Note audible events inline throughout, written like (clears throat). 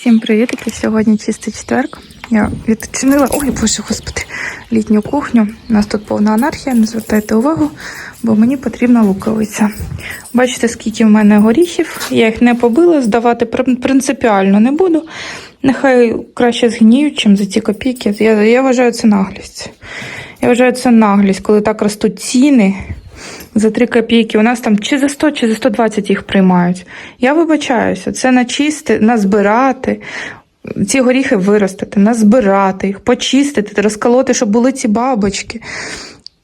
Всім привітки! Сьогодні чистий четверг. Я відчинила, ой, боже господи, літню кухню. У нас тут повна анархія, не звертайте увагу, бо мені потрібна луковиця. Бачите, скільки в мене горіхів. Я їх не побила, здавати принципіально не буду. Нехай краще згніють, чим за ці копійки. Я, я вважаю це наглість. Я вважаю це наглість, коли так ростуть ціни. За 3 копійки. У нас там чи за 100, чи за 120 їх приймають. Я вибачаюся, це начисти, назбирати, ці горіхи виростити, назбирати їх, почистити, розколоти, щоб були ці бабочки.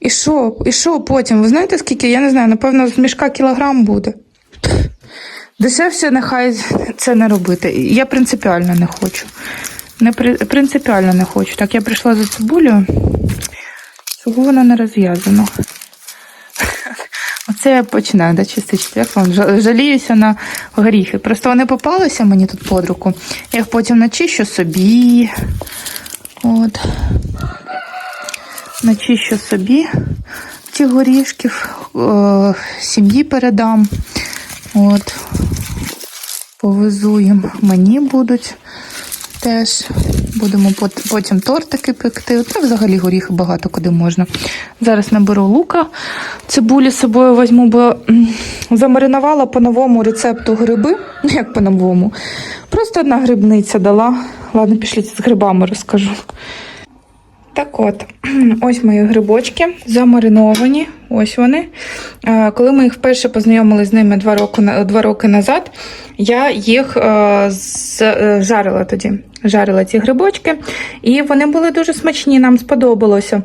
І що? І що потім? Ви знаєте, скільки? Я не знаю, напевно, з мішка кілограм буде. Дешевше нехай це не робити. Я принципіально не хочу. Не при... Принципіально не хочу. Так, я прийшла за цибулею. Чого вона не розв'язана? Оце я починаю, да, чистий четверг. Вон, Жаліюся на горіхи. Просто вони попалися мені тут під руку. Я їх потім начищу собі. От. Начищу собі ці горішків, е, сім'ї передам. От. Повезу їм. Мені будуть теж. Будемо потім тортики пекти. Та взагалі горіхи багато куди можна. Зараз наберу лука, цибулі з собою візьму, бо замаринувала по новому рецепту гриби. Ну, як по новому. Просто одна грибниця дала. Ладно, пішліть з грибами розкажу. Так от, (clears throat) ось мої грибочки замариновані. Ось вони. Коли ми їх вперше познайомилися з ними два роки, два роки назад, я їх е, з- е, тоді. Жарила ці грибочки, і вони були дуже смачні, нам сподобалося.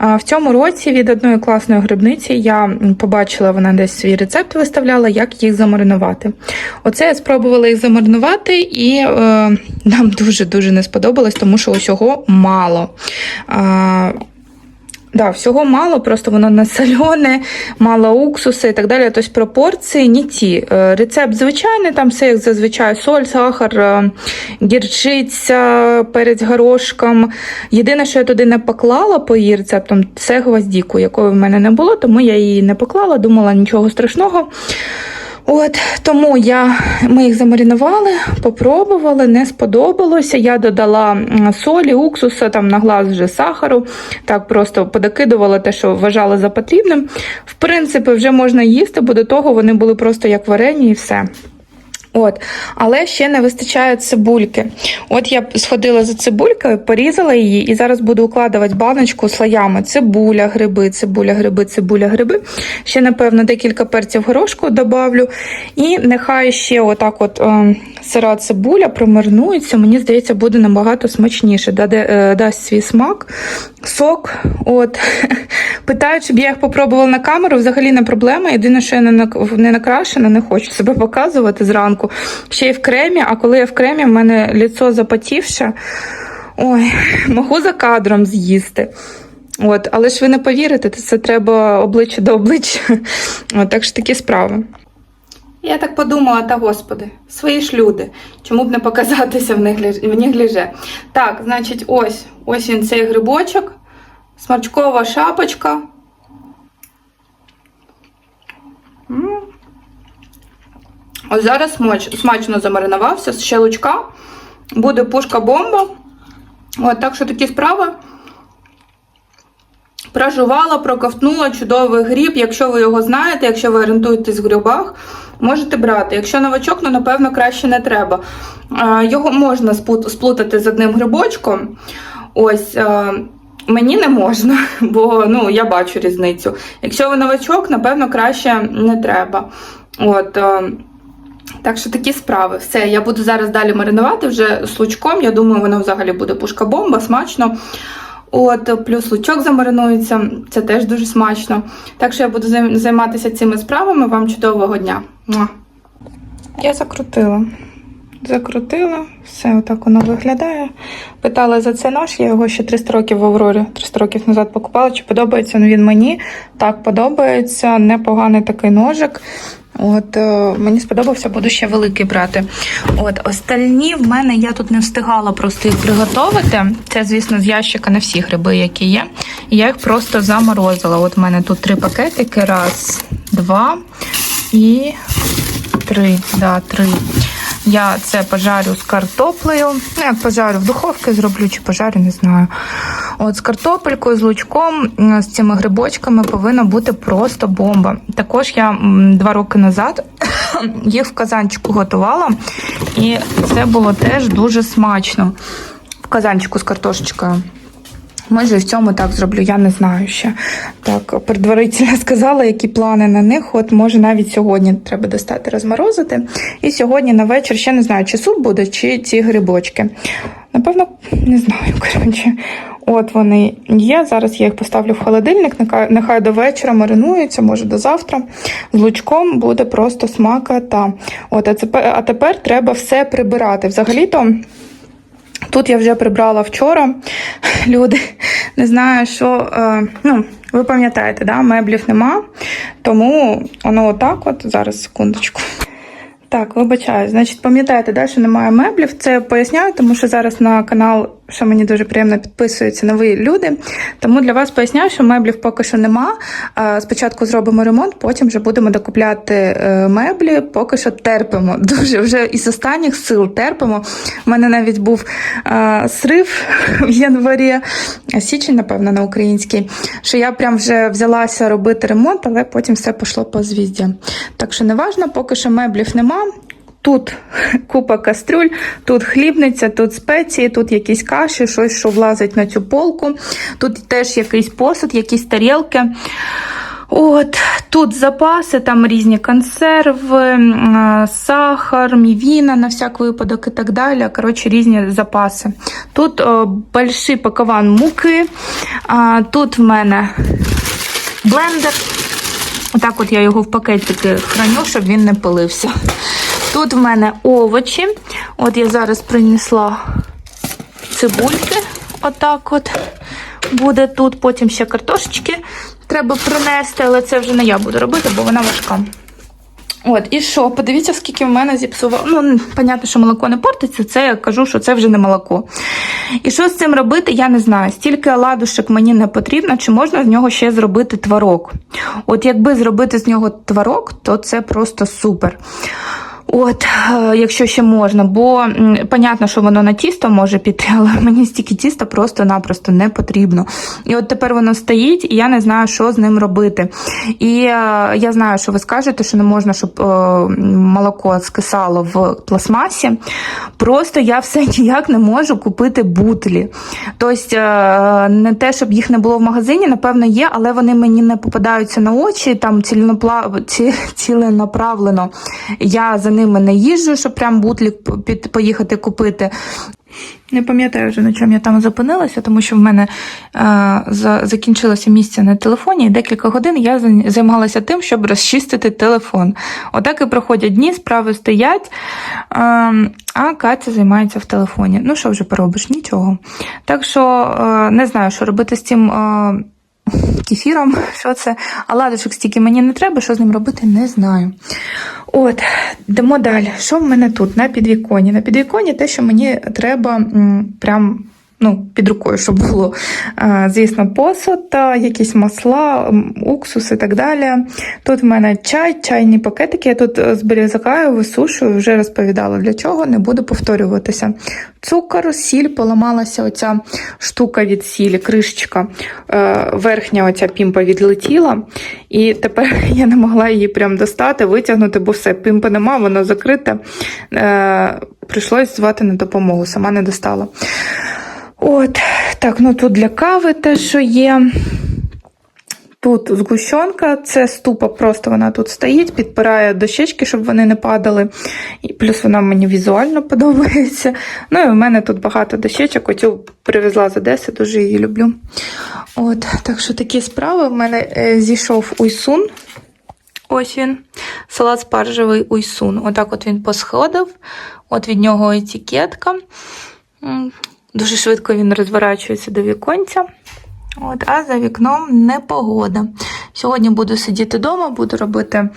В цьому році від одної класної грибниці я побачила, вона десь свій рецепт виставляла, як їх замаринувати. Оце я спробувала їх замаринувати, і е, нам дуже-дуже не сподобалось, тому що усього мало. Да, всього мало, просто воно не солене, мало уксусу і так далі. Тобто пропорції не ті. Е, Рецепт звичайний, там все як зазвичай: соль, сахар, е, гірчиця, перець горошком. Єдине, що я туди не поклала по її рецептам, це гвоздіку, якої в мене не було, тому я її не поклала, думала нічого страшного. От тому я, ми їх замаринували, попробували, не сподобалося. Я додала солі, уксуса, там на глаз вже сахару. Так просто подокидувала те, що вважала за потрібним. В принципі, вже можна їсти, бо до того вони були просто як варені і все. От, але ще не вистачає цибульки. От я сходила за цибулькою, порізала її і зараз буду укладувати баночку слоями. Цибуля, гриби, цибуля, гриби, цибуля, гриби. Ще, напевно, декілька перців горошку добавлю. І нехай ще отак от е, сира цибуля промарнується. Мені здається, буде набагато смачніше. Даде, е, дасть свій смак, сок. От. (laughs) Питають, щоб я їх попробувала на камеру. Взагалі не проблема. Єдине, що я не, нак- не накрашена, не хочу себе показувати зранку. Ще й в кремі, а коли я в кремі, в мене ліцо запотівше. Ой, можу за кадром з'їсти. От, але ж ви не повірите, це треба обличчя до обличчя. (laughs) От, так що такі справи. Я так подумала, та господи, свої ж люди. Чому б не показатися в в негліже? Так, значить, ось ось він цей грибочок, смачкова шапочка. Ось зараз смачно замаринувався, ще лучка. Буде пушка-бомба. От так що такі справи. Прожувала, проковтнула чудовий гріб. Якщо ви його знаєте, якщо ви орієнтуєтесь в грибах, можете брати. Якщо новачок, ну напевно краще не треба. Е, Його можна сплутати з одним грибочком. Ось. Мені не можна, (laughs) бо ну, я бачу різницю. Якщо ви новачок, напевно, краще не треба. От, е, так що такі справи. Все, я буду зараз далі маринувати вже з лучком. Я думаю, воно взагалі буде пушка-бомба, смачно. От, плюс лучок замаринується, це теж дуже смачно. Так що я буду займатися цими справами. Вам чудового дня. Я закрутила. Закрутила, все отак воно виглядає. Питала за цей нож, я його ще 300 років в Аврорі, 300 років назад покупала. Чи подобається він мені? Так, подобається. Непоганий такий ножик. От е, мені сподобався, буду ще великий брати. От остальні в мене я тут не встигала просто їх приготувати. Це, звісно, з ящика не всі гриби, які є. Я їх просто заморозила. От в мене тут три пакетики. Раз, два і три. Да, три. Я це пожарю з картоплею. Ну, пожарю в духовці зроблю чи пожарю, не знаю. От з картопелькою, з лучком, з цими грибочками повинна бути просто бомба. Також я два роки назад (coughs) їх в казанчику готувала, і це було теж дуже смачно. В казанчику з картошечкою. Може, в цьому так зроблю, я не знаю ще. Так, предварительно (laughs) сказала, які плани на них. От може навіть сьогодні треба достати розморозити. І сьогодні на вечір ще не знаю, чи суп буде, чи ці грибочки. Напевно, не знаю. (laughs) Коротше, от вони є. Зараз я їх поставлю в холодильник. нехай- до вечора маринуються, може до завтра. З лучком буде просто смакота. От, а тепер треба все прибирати. Взагалі-то. Тут я вже прибрала вчора. Люди не знаю, що. Е, ну, ви пам'ятаєте, да? меблів нема. Тому воно отак, от зараз секундочку. Так, вибачаю. Значить, пам'ятаєте, да, що немає меблів. Це поясняю, тому що зараз на канал, що мені дуже приємно, підписуються нові люди. Тому для вас поясняю, що меблів поки що нема. Спочатку зробимо ремонт, потім вже будемо докупляти е, меблі. Поки що терпимо. (laughs) Дуже вже із останніх сил терпимо. У мене навіть був срив (laughs) в январі, січень, напевно, на українській. Що я прям вже взялася робити ремонт, але потім все пішло по звізді. Так що не важно, поки що меблів нема. Тут купа кастрюль, тут хлібниця, тут спеції, тут якісь каші, щось, що влазить на цю полку. Тут теж якийсь посуд, якісь тарілки. От, тут запаси, там різні консерви, сахар, мівіна на всяк випадок і так далі. Коротше, різні запаси. Тут о, больший пакован муки. А, тут в мене блендер. Отак от я його в пакетики храню, щоб він не пилився. Тут в мене овочі. От я зараз принесла цибульки. Отак от буде тут. Потім ще картошечки треба принести, але це вже не я буду робити, бо вона важка. От, і що? Подивіться, скільки в мене зіпсувало. Ну, понятно, що молоко не портиться, це я кажу, що це вже не молоко. І що з цим робити, я не знаю. Стільки оладушек мені не потрібно, чи можна з нього ще зробити творог. От якби зробити з нього творог, то це просто супер. От, е, якщо ще можна, бо понятно, що воно на тісто може піти, але (laughs) мені стільки тіста просто-напросто не потрібно. І от тепер воно стоїть, і я не знаю, що з ним робити. І е, я знаю, що ви скажете, що не можна, щоб е, молоко скисало в пластмасі. Просто я все (laughs) ніяк не можу купити бутлі. Тобто, не те, щоб їх не було в магазині, напевно, є, але вони мені не попадаються на очі, там ціленопла- ці- (laughs) ціленаправлено. Я за ними не їжджу, щоб прям бутлік під, поїхати купити. Не пам'ятаю вже на чому я там зупинилася, тому що в мене е, за, закінчилося місце на телефоні, і декілька годин я займалася тим, щоб розчистити телефон. Отак і проходять дні, справи стоять, е, а Катя займається в телефоні. Ну, що вже поробиш? Нічого. Так що е, не знаю, що робити з цим. Е, Кефіром, що це? А ладочок стільки мені не треба, що з ним робити, не знаю. От, йдемо далі. Що в мене тут на підвіконі? На підвіконі те, що мені треба прям. Ну, під рукою, щоб було, звісно, посуд, якісь масла, уксус і так далі. Тут в мене чай, чайні пакетики. Я тут е, зберігаю, висушую, вже розповідала для чого, не буду повторюватися. Цукор, сіль, поламалася оця штука від сілі, кришечка. Е, Верхня оця пімпа відлетіла, і тепер (laughs) я не могла її прям достати, витягнути, бо все, пімпи нема, воно закрите. Е, Прийшлось звати на допомогу, сама не достала. От, так, ну тут для кави те, що є. Тут згущенка, це ступа, просто вона тут стоїть, підпирає дощечки, щоб вони не падали. І плюс вона мені візуально (laughs) подобається. Ну і в мене тут багато дощечок. Оцю привезла з Одеси, дуже її люблю. От, так що такі справи. В мене е, зійшов уйсун. Ось він. Салат спаржевий уйсун. Отак от він посходив. От від нього етикетка. Дуже швидко він розворачується до віконця. От, а за вікном непогода. Сьогодні буду сидіти вдома, буду робити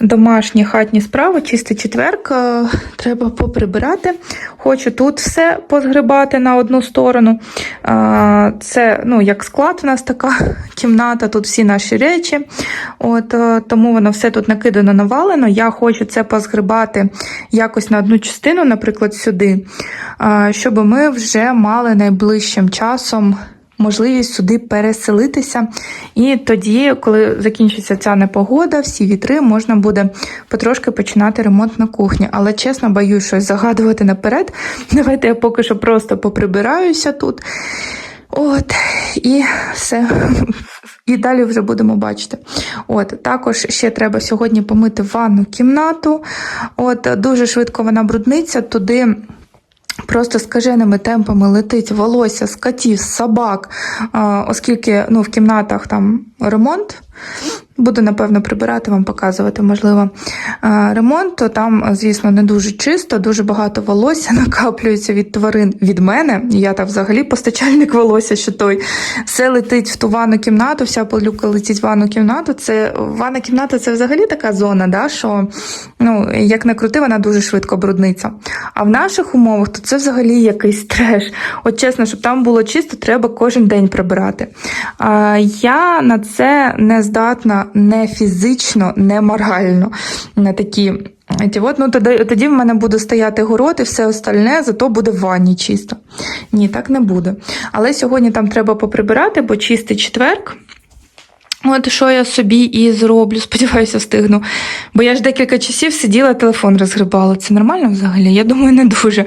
домашні хатні справи, чистий четверг. е, Треба поприбирати. Хочу тут все позгребати на одну сторону. Е, Це ну, як склад у нас така (laughs) кімната, тут всі наші речі. От, е, тому воно все тут накидано навалено. Я хочу це позгребати якось на одну частину, наприклад, сюди, щоб ми вже мали найближчим часом можливість сюди переселитися. І тоді, коли закінчиться ця непогода, всі вітри, можна буде потрошки починати ремонт на кухні. Але чесно, боюсь щось загадувати наперед. (laughs) Давайте я поки що просто поприбираюся тут. От, і все. (laughs) І далі вже будемо бачити. От, також ще треба сьогодні помити ванну кімнату. От, дуже швидко вона брудниться, туди. Просто скаженими темпами летить волосся з котів, з собак, оскільки ну, в кімнатах там ремонт. Буду, напевно, прибирати вам, показувати, можливо, а, ремонт, то там, звісно, не дуже чисто, дуже багато волосся (laughs) накаплюється від тварин від мене. Я там взагалі постачальник волосся, що той все летить в ту ванну кімнату, вся пилюка летить в ванну кімнату. Це ванна кімната це взагалі така зона, да, що ну, як не крути, вона дуже швидко брудниться. А в наших умовах то це взагалі якийсь треш. От чесно, щоб там було чисто, треба кожен день прибирати. Я на це не здатна не фізично, не морально. На такі. От, ну, тоді, тоді в мене буде стояти город і все остальне, зато буде в ванні чисто. Ні, так не буде. Але сьогодні там треба поприбирати, бо чистий четверг. От що я собі і зроблю, (laughs) сподіваюся, встигну. Бо я ж декілька часів сиділа, телефон розгрібала. Це нормально взагалі? Я думаю, не дуже.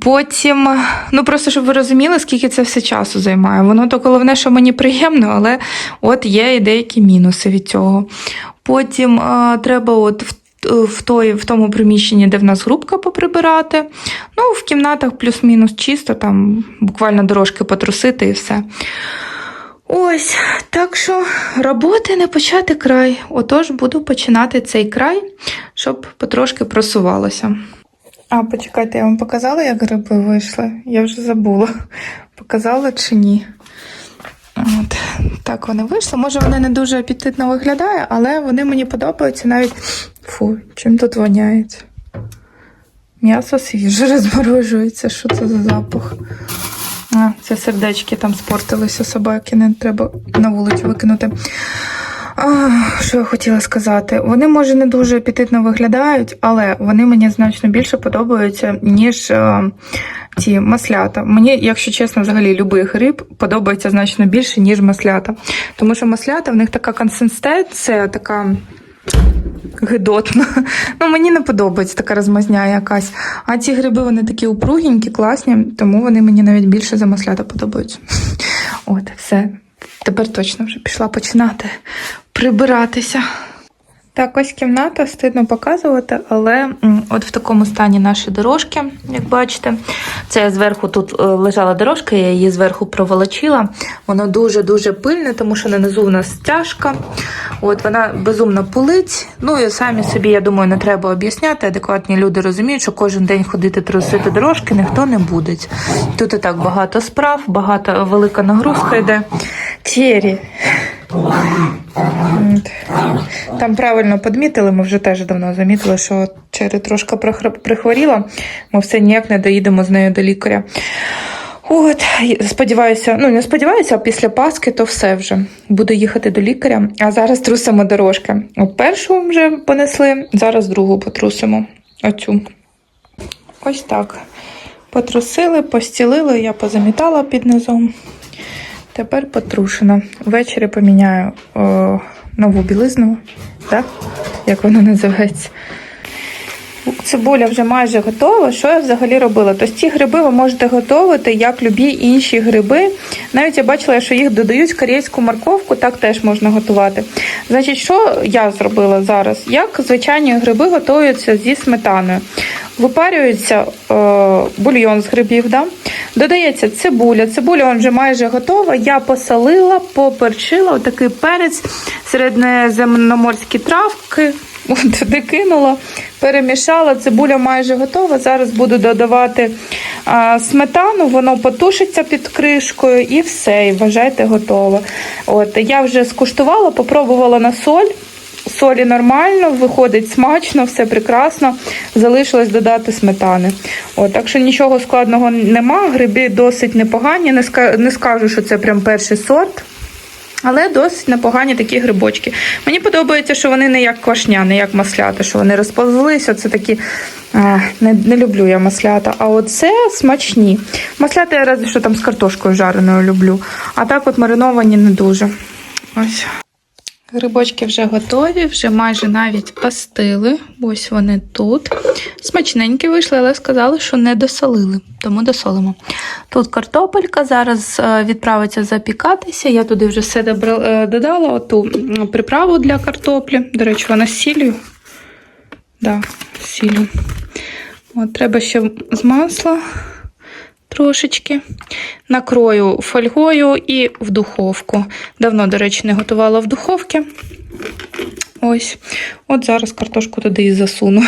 Потім, ну просто щоб ви розуміли, скільки це все часу займає. Воно то головне, що мені приємно, але от є і деякі мінуси від цього. Потім а, треба от в в, той, в тому приміщенні, де в нас грубка поприбирати. Ну, в кімнатах плюс-мінус чисто, там буквально дорожки потрусити і все. Ось, так що роботи не почати край. Отож, буду починати цей край, щоб потрошки просувалося. А, почекайте, я вам показала, як гриби вийшли? Я вже забула. Показала чи ні? От, так вони вийшли. Може, вони не дуже апетитно виглядають, але вони мені подобаються навіть. Фу, чим тут воняється? М'ясо свіже (laughs) розморожується. Що це за запах? А, це сердечки там спортилися собаки, не треба на вулицю викинути. А, що я хотіла сказати? Вони, може, не дуже апетитно виглядають, але вони мені значно більше подобаються, ніж е, ті маслята. Мені, якщо чесно, взагалі любий гриб подобається значно більше, ніж маслята. Тому що маслята в них така консистенція, така. Гидотно. Ну, мені не подобається така розмазня якась. А ці гриби вони такі упругенькі, класні, тому вони мені навіть більше за маслята подобаються. От, все. Тепер точно вже пішла починати прибиратися. Так, ось кімната, стидно показувати, але от в такому стані наші дорожки, як бачите. Це зверху тут е, лежала дорожка, я її зверху проволочила. Воно дуже-дуже пильне, тому що нанизу в нас стяжка. От вона безумно пулить. Ну і самі собі, я думаю, не треба об'ясняти. Адекватні люди розуміють, що кожен день ходити трусити дорожки ніхто не буде. Тут і так багато справ, багато велика нагрузка йде. Чері. Там правильно підмітили, ми вже теж давно замітили, що Чері трошки прихворіла. Ми все ніяк не доїдемо з нею до лікаря. От, сподіваюся, ну не сподіваюся, а після Паски то все вже. Буду їхати до лікаря, а зараз трусимо дорожки. Першу вже понесли, зараз другу потрусимо. Оцю. Ось так. Потрусили, постілили, я позамітала під низом. Тепер потрушено. Ввечері поміняю о, нову білизну, так? Як воно називається. Цибуля вже майже готова. Що я взагалі робила? Тобто ці гриби ви можете готувати як любі інші гриби. Навіть я бачила, що їх додають корейську морковку, так теж можна готувати. Значить, що я зробила зараз? Як звичайні гриби готуються зі сметаною? Випарюється е, бульйон з грибів, да? Додається цибуля. Цибуля вон вже майже готова. Я посолила, поперчила отакий перець, середньоземноморські травки. Туди кинула, перемішала. Цибуля майже готова. Зараз буду додавати а, сметану, воно потушиться під кришкою і все. І вважайте, готово. От я вже скуштувала, попробувала на соль. Солі нормально, виходить смачно, все прекрасно. Залишилось додати сметани. От, так що нічого складного нема. Гриби досить непогані. Не, скажу, що це прям перший сорт. Але досить непогані такі грибочки. Мені подобається, що вони не як квашня, не як маслята, що вони розповзлися. Це такі не, не люблю я маслята. А оце смачні. Маслята я разве що там з картошкою жареною люблю. А так от мариновані не дуже. Ось. Грибочки вже готові, вже майже навіть пастили. Ось вони тут. Смачненькі вийшли, але сказали, що не досолили, тому досолимо. Тут картопелька зараз е, відправиться запікатися. Я туди вже все е, додала, оту приправу для картоплі. До речі, вона з сіллю. Да, сіллю. От, треба ще з масла трошечки. Накрою фольгою і в духовку. Давно, до речі, не готувала в духовці. Ось. От зараз картошку туди і засуну.